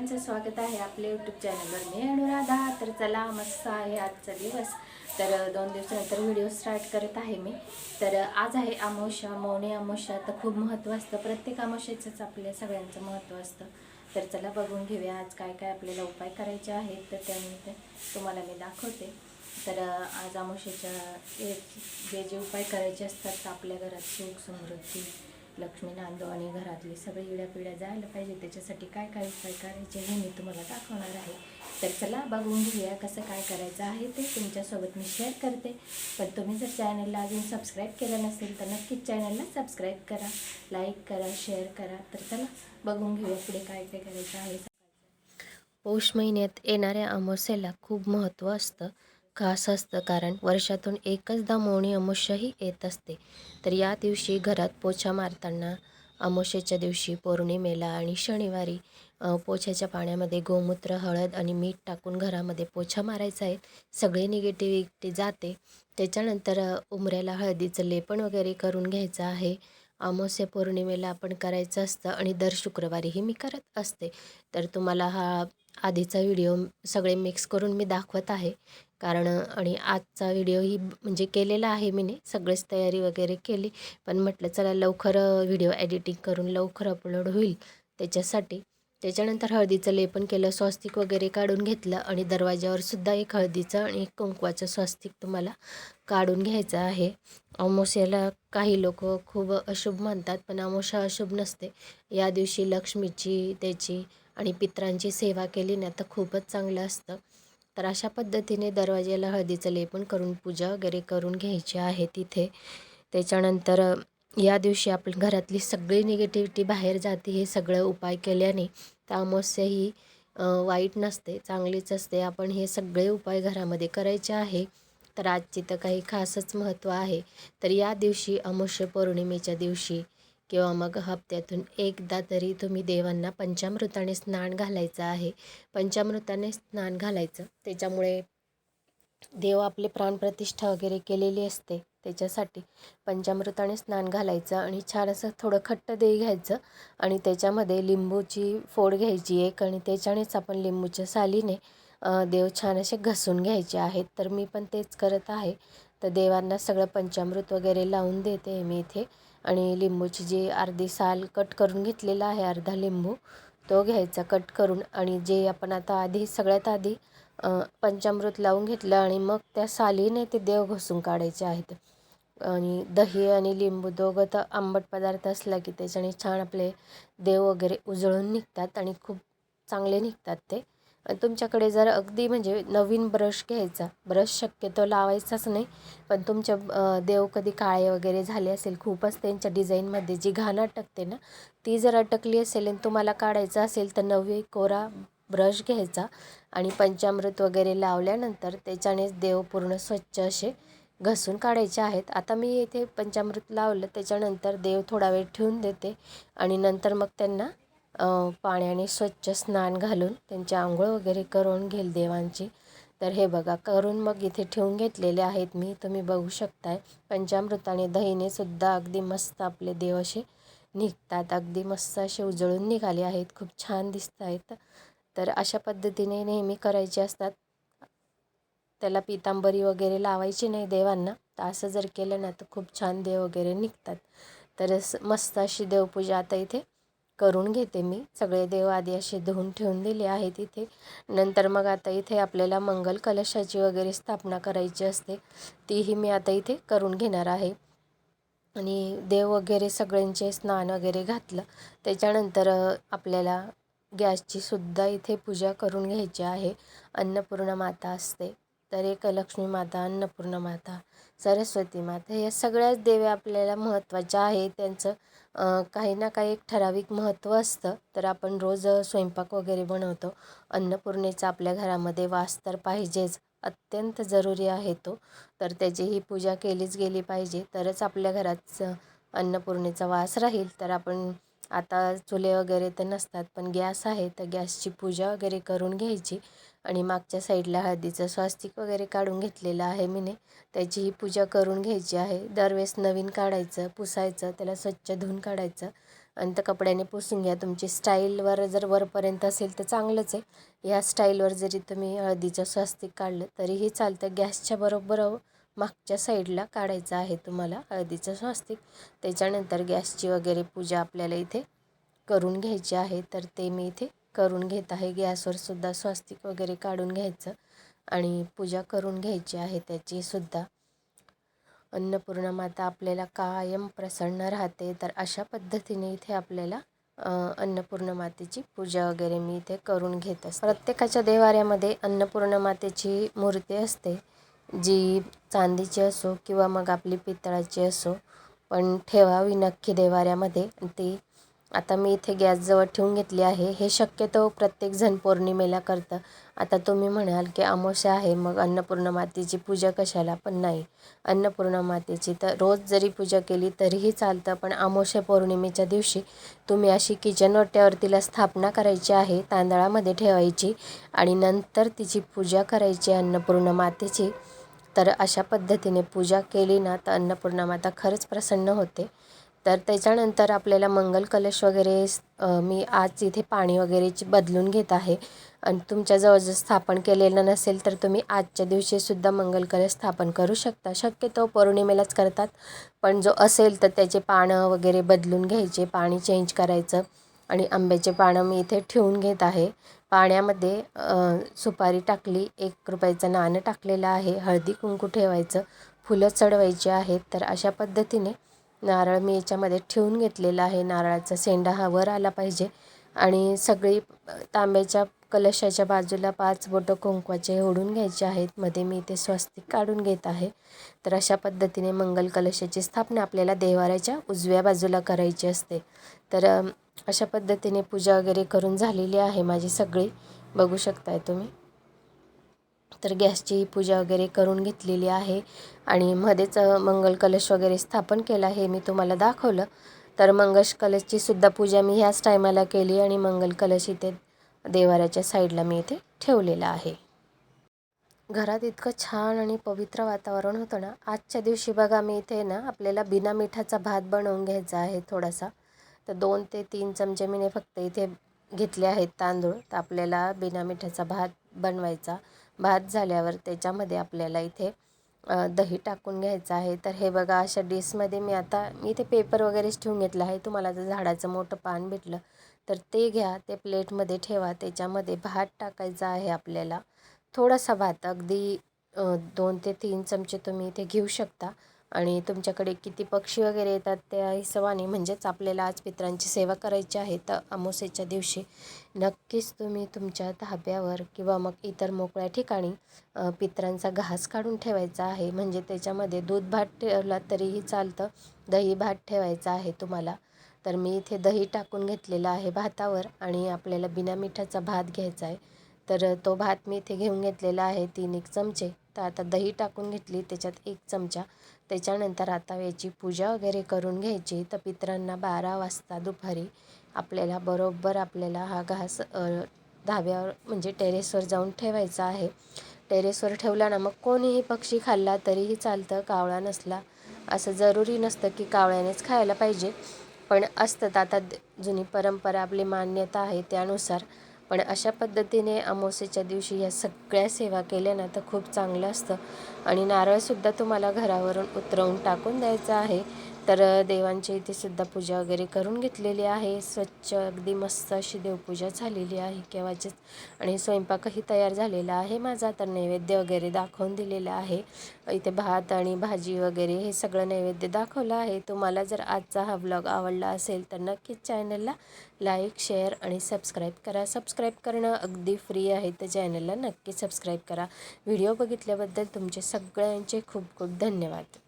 सगळ्यांचं स्वागत आहे आपल्या यूट्यूब चॅनलवर मी अनुराधा तर चला मस्त आहे आजचा दिवस. तर दोन दिवसानंतर व्हिडिओ स्टार्ट करत आहे मी. तर आज आहे अमावस्या मौनी अमावस्या. तर खूप महत्त्व असतं. प्रत्येक अमावस्याचंच आपल्या सगळ्यांचं महत्त्व असतं. तर चला बघून घेऊया आज काय काय आपल्याला उपाय करायचे आहेत. तर त्यानिमित्त तुम्हाला मी दाखवते. तर आज अमावस्याच्या जे जे उपाय करायचे असतात तर आपल्या घरात सुख समृद्धी लक्ष्मी नांदो आणि घरातली सगळी इड्या पिढ्या जायला पाहिजे. त्याच्यासाठी काय काय उपाय करायचे हे मी तुम्हाला दाखवणार आहे. तर चला बघून घेऊया कसं काय करायचं आहे ते. तुमच्यासोबत मी शेअर करते. पण तुम्ही जर चॅनलला अजून सबस्क्राईब केलं नसेल तर नक्कीच चॅनलला सबस्क्राईब करा. लाईक करा शेअर करा. तर चला बघून घेऊया पुढे काय काय करायचं आहे. पौष महिन्यात येणाऱ्या अमावस्येला खूप महत्त्व असतं. खास असतं कारण वर्षातून एकचदा मौनी अमावस्याही येत असते. तर या दिवशी घरात पोछा मारताना अमावस्येच्या दिवशी पौर्णिमेला आणि शनिवारी पोछ्याच्या पाण्यामध्ये गोमूत्र हळद आणि मीठ टाकून घरामध्ये पोछा मारायचा आहे. सगळे निगेटिव्हिटी जाते. त्याच्यानंतर उमऱ्याला उंबऱ्याला हळदीचं लेपण वगैरे करून घ्यायचं आहे. अमावस्या पौर्णिमेला आपण करायचं असतं आणि दर शुक्रवारीही मी करत असते. तर तुम्हाला हा आधीचा व्हिडिओ सगळे मिक्स करून मी दाखवत आहे. कारण आणि आजचा व्हिडिओही म्हणजे केलेला आहे मीने सगळेच तयारी वगैरे केली. पण म्हटलं चला लवकर व्हिडिओ एडिटिंग करून लवकर अपलोड होईल. त्याच्यासाठी त्याच्यानंतर हळदीचं लेपन केलं स्वस्तिक वगैरे काढून घेतलं आणि दरवाज्यावर सुद्धा एक हळदीचं आणि एक कुंकवाचं स्वस्तिक तुम्हाला काढून घ्यायचं आहे. अमावस्याला काही लोक खूप अशुभ मानतात पण अमावस्या अशुभ नसते. या दिवशी लक्ष्मीची त्याची आणि पित्रांची सेवा केली ना तर खूपच चांगलं असतं. तर अशा पद्धतीने दरवाज्याला हळदीचं लेपन करून पूजा वगैरे करून घ्यायची आहे तिथे. त्याच्यानंतर या दिवशी आपण घरातली सगळी निगेटिव्हिटी बाहेर जाते हे सगळं उपाय केल्याने तर अमावस्या ही वाईट नसते चांगलीच असते. आपण हे सगळे उपाय घरामध्ये करायचे आहे. तर आजची तर काही खासच महत्त्व आहे. तर या दिवशी अमावस्या पौर्णिमेच्या दिवशी किंवा मग हप्त्यातून एकदा तरी तुम्ही देवांना पंचामृताने स्नान घालायचं आहे. पंचामृताने स्नान घालायचं. त्याच्यामुळे देव आपले प्राणप्रतिष्ठा वगैरे केलेली असते. त्याच्यासाठी पंचामृताने स्नान घालायचं आणि छान असं थोडं खट्ट दही घ्यायचं आणि त्याच्यामध्ये लिंबूची फोड घ्यायची एक आणि त्याच्यानेच आपण लिंबूच्या सालीने देव छान असे घसून घ्यायचे आहेत. तर मी पण तेच करत आहे. तर देवांना सगळं पंचामृत वगैरे लावून देते मी इथे. आणि लिंबूची जी अर्धी साल कट करून घेतलेला आहे अर्धा लिंबू तो घ्यायचा कट करून. आणि जे आपण आता आधी सगळ्यात आधी पंचामृत लावून घेतलं आणि मग त्या सालीने ते देव घसून काढायचे आहेत. आणि दही आणि लिंबू दोघं तर आंबट पदार्थ असला की त्याच्याने छान आपले देव वगैरे उजळून निघतात आणि खूप चांगले निघतात ते. तुमच्याकडे जर अगदी म्हणजे नवीन ब्रश घ्यायचा ब्रश शक्यतो लावायचाच नाही पण तुमच्या देव कधी काळे वगैरे झाले असेल खूपच त्यांच्या डिझाईनमध्ये जी घाण अटकते ना ती जर अटकली असेल आणि तुम्हाला काढायचं असेल तर नवी कोरा ब्रश घ्यायचा आणि पंचामृत वगैरे लावल्यानंतर त्याच्यानेच देव पूर्ण स्वच्छ असे घसून काढायचे आहेत. आता मी इथे पंचामृत लावलं त्याच्यानंतर देव थोडा वेळ ठेवून देते आणि नंतर मग त्यांना पाण्याने स्वच्छ स्नान घालून त्यांची आंघोळ वगैरे करून घेईल देवांची. तर हे बघा करून मग इथे ठेवून घेतलेले आहेत मी. तुम्ही बघू शकताय पंचामृताने दहीने सुद्धा अगदी मस्त आपले देव असे निघतात. अगदी मस्त असे उजळून निघाले आहेत. खूप छान दिसत आहेत तर अशा पद्धतीने नेहमी करायचे असतात. त्याला पितांबरी वगैरे लावायची नाही देवांना. तर असं जर केलं ना तर खूप छान देव वगैरे निघतात. तर मस्त अशी देवपूजा आता इथे करून घेते मी. सगळे देव आधी असे धुवून ठेवून दिले आहेत इथे. नंतर मग आता इथे आपल्याला मंगल कलशाची वगैरे स्थापना करायची असते. तीही मी आता इथे करून घेणार आहे. आणि देव वगैरे सगळ्यांचे स्नान वगैरे घातलं. त्याच्यानंतर आपल्याला गॅसची सुद्धा इथे पूजा करून घ्यायची आहे. अन्नपूर्णा माता असते. तर एक लक्ष्मी माता अन्नपूर्णा माता सरस्वती माता या सगळ्याच देव्या आपल्याला महत्त्वाच्या आहे. त्यांचं काही ना काही एक ठराविक महत्त्व असतं. तर आपण रोज स्वयंपाक वगैरे बनवतो. अन्नपूर्णेचा आपल्या घरामध्ये वास तर पाहिजेच अत्यंत जरुरी आहे तो. तर त्याची ही पूजा केलीच गेली पाहिजे. तरच आपल्या घरात अन्नपूर्णेचा वास राहील. तर आपण आता चुले वगैरे तर नसतात पण गॅस आहे तर गॅसची पूजा वगैरे करून घ्यायची. आणि मागच्या साईडला हळदीचं स्वास्तिक वगैरे काढून घेतलेलं आहे मीने. त्याची ही पूजा करून घ्यायची आहे. दरवेळेस नवीन काढायचं पुसायचं त्याला स्वच्छ धुवून काढायचं. आणि तर कपड्याने पुसून घ्या. तुमची स्टाईलवर जर वरपर्यंत असेल तर चांगलंच आहे. या स्टाईलवर जरी तुम्ही हळदीचं स्वास्तिक काढलं तरीही चालतं. गॅसच्या बरोबर मागच्या साईडला काढायचं आहे तुम्हाला हळदीचं स्वास्तिक. त्याच्यानंतर गॅसची वगैरे पूजा आपल्याला इथे करून घ्यायची आहे. तर ते मी इथे करून घेत आहे. गॅसवर सुद्धा वगैरे काढून घ्यायचं आणि पूजा करून घ्यायची आहे. त्याची सुद्धा अन्नपूर्णा माता आपल्याला कायम प्रसन्न राहते. तर अशा पद्धतीने इथे आपल्याला अन्नपूर्ण मातेची पूजा वगैरे मी इथे करून घेत असते. प्रत्येकाच्या देवाऱ्यामध्ये अन्नपूर्ण मातेची मूर्ती असते. जी चांदीची असो किंवा मग आपली पितळाची असो पण ठेवावी नक्की देवाऱ्यामध्ये. ती आता मी इथे गॅसजवळ ठेवून घेतली आहे. हे शक्यतो प्रत्येकजण पौर्णिमेला करतं. आता तुम्ही म्हणाल की अमावस्या आहे मग अन्नपूर्णा मातेची पूजा कशाला? पण नाही. अन्नपूर्णा मातेची तर रोज जरी पूजा केली तरीही चालतं पण अमावस्या पौर्णिमेच्या दिवशी तुम्ही अशी किचन ओट्यावर तिला स्थापना करायची आहे तांदळामध्ये ठेवायची आणि नंतर तिची पूजा करायची अन्नपूर्णा मातेची तर अशा पद्धतीने पूजा केली ना तर अन्नपूर्णा माता खरंच प्रसन्न होते. तर त्याच्यानंतर आपल्याला मंगल कलश वगैरे मी आज इथे पाणी वगैरेची बदलून घेत आहे. आणि तुमच्याजवळ जर स्थापन केलेलं नसेल तर तुम्ही आजच्या दिवशीसुद्धा मंगल कलश स्थापन करू शकता. शक्यतो पौर्णिमेलाच करतात. पण जो असेल तर त्याचे पानं वगैरे बदलून घ्यायचे पाणी चेंज करायचं. आणि आंब्याचे पानं मी इथे ठेवून घेत आहे. पाण्यामध्ये सुपारी टाकली एक रुपयाचं नाणं टाकलेलं आहे हळदी कुंकू ठेवायचं फुलं चढवायची आहेत तर अशा पद्धतीने नारळ मी याच्यामध्ये ठेवून घेतलेला आहे. नारळाचा सेंडा हा वर आला पाहिजे आणि सगळी तांब्याच्या कलशाच्या बाजूला पाच बोटं कुंकवाचे ओढून घ्यायचे आहेत. मध्ये मी इथे स्वस्तिक काढून घेत आहे. तर अशा पद्धतीने मंगल कलशाची स्थापना आपल्याला देवाऱ्याच्या उजव्या बाजूला करायची असते. तर अशा पद्धतीने पूजा वगैरे करून झालेली आहे माझी सगळी. बघू शकताय तुम्ही. तर गॅसची पूजा वगैरे करून घेतलेली आहे. आणि मध्येच मंगल कलश वगैरे स्थापन केला हे मी तुम्हाला दाखवलं. तर मंगल कलशची सुद्धा पूजा मी ह्याच टायमाला केली आणि मंगल कलश इथे देवाऱ्याच्या साईडला मी इथे ठेवलेला आहे. घरात इतकं छान आणि पवित्र वातावरण होतं ना आजच्या दिवशी बघा मी इथे ना आपल्याला बिना मिठाचा भात बनवून घ्यायचा आहे थोडासा. तर दोन ते तीन चमचे मी फक्त इथे घेतले आहेत तांदूळ तर आपल्याला बिना मिठाचा भात बनवायचा. भात झाल्यावर त्याच्यामध्ये आपल्याला इथे दही टाकून घ्यायचं आहे. तर हे बघा अशा डिशमध्ये मी आता मी इथे पेपर वगैरेच ठेवून घेतला आहे. तुम्हाला जर झाडाचं मोठं पान भेटलं तर ते घ्या ते प्लेटमध्ये ठेवा त्याच्यामध्ये भात टाकायचा आहे आपल्याला. थोडासा भात अगदी दोन ते तीन चमचे तुम्ही इथे घेऊ शकता. आणि तुमच्याकडे किती पक्षी वगैरे येतात त्या हिशोबाने म्हणजेच आपल्याला आज पित्रांची सेवा करायची आहे तर अमावस्येच्या दिवशी नक्कीच तुम्ही तुमच्या धाब्यावर किंवा मग इतर मोकळ्या ठिकाणी पित्रांचा घास काढून ठेवायचा आहे. म्हणजे त्याच्यामध्ये दूध भात ठेवला तरीही चालतं दही भात ठेवायचा आहे तुम्हाला. तर मी इथे दही टाकून घेतलेला आहे भातावर आणि आपल्याला बिना मिठाचा भात घ्यायचा आहे. तर तो भात मी इथे घेऊन घेतलेला आहे तीन एक चमचे. तर आता दही टाकून घेतली त्याच्यात एक चमचा. त्याच्यानंतर आता याची पूजा वगैरे करून घ्यायची. तर पित्रांना बारा वाजता दुपारी आपल्याला बरोबर आपल्याला हा घास धाब्यावर म्हणजे टेरेसवर जाऊन ठेवायचा आहे. टेरेसवर ठेवला ना मग कोणीही पक्षी खाल्ला तरीही चालतं कावळा नसला. असं जरुरी नसतं की कावळ्यानेच खायला पाहिजे. पण असतात. आता जुनी परंपरा आपली मान्यता आहे त्यानुसार. पण अशा पद्धतीने अमावस्येच्या दिवशी या सगळ्या सेवा केल्या ना तर खूप चांगलं असतं. आणि नारळसुद्धा तुम्हाला घरावरून उतरवून टाकून द्यायचं आहे. तर देवांची इथे सुद्धा पूजा वगैरे करून घेतलेली आहे. स्वच्छ अगदी मस्त अशी देवपूजा झालेली आहे केव्हाचीच. आणि स्वयंपाकही तयार झालेला आहे माझा. तर नैवेद्य वगैरे दाखवून दिलेला आहे. इथे भात आणि भाजी वगैरे हे सगळं नैवेद्य दाखवलं आहे. तुम्हाला जर आजचा हा ब्लॉग आवडला असेल तर नक्कीच चॅनलला लाईक शेअर आणि सबस्क्राईब करा. सबस्क्राईब करणं अगदी फ्री आहे. तर चॅनलला नक्की सबस्क्राईब करा. व्हिडिओ बघितल्याबद्दल तुमचे सगळ्यांचे खूप खूप धन्यवाद.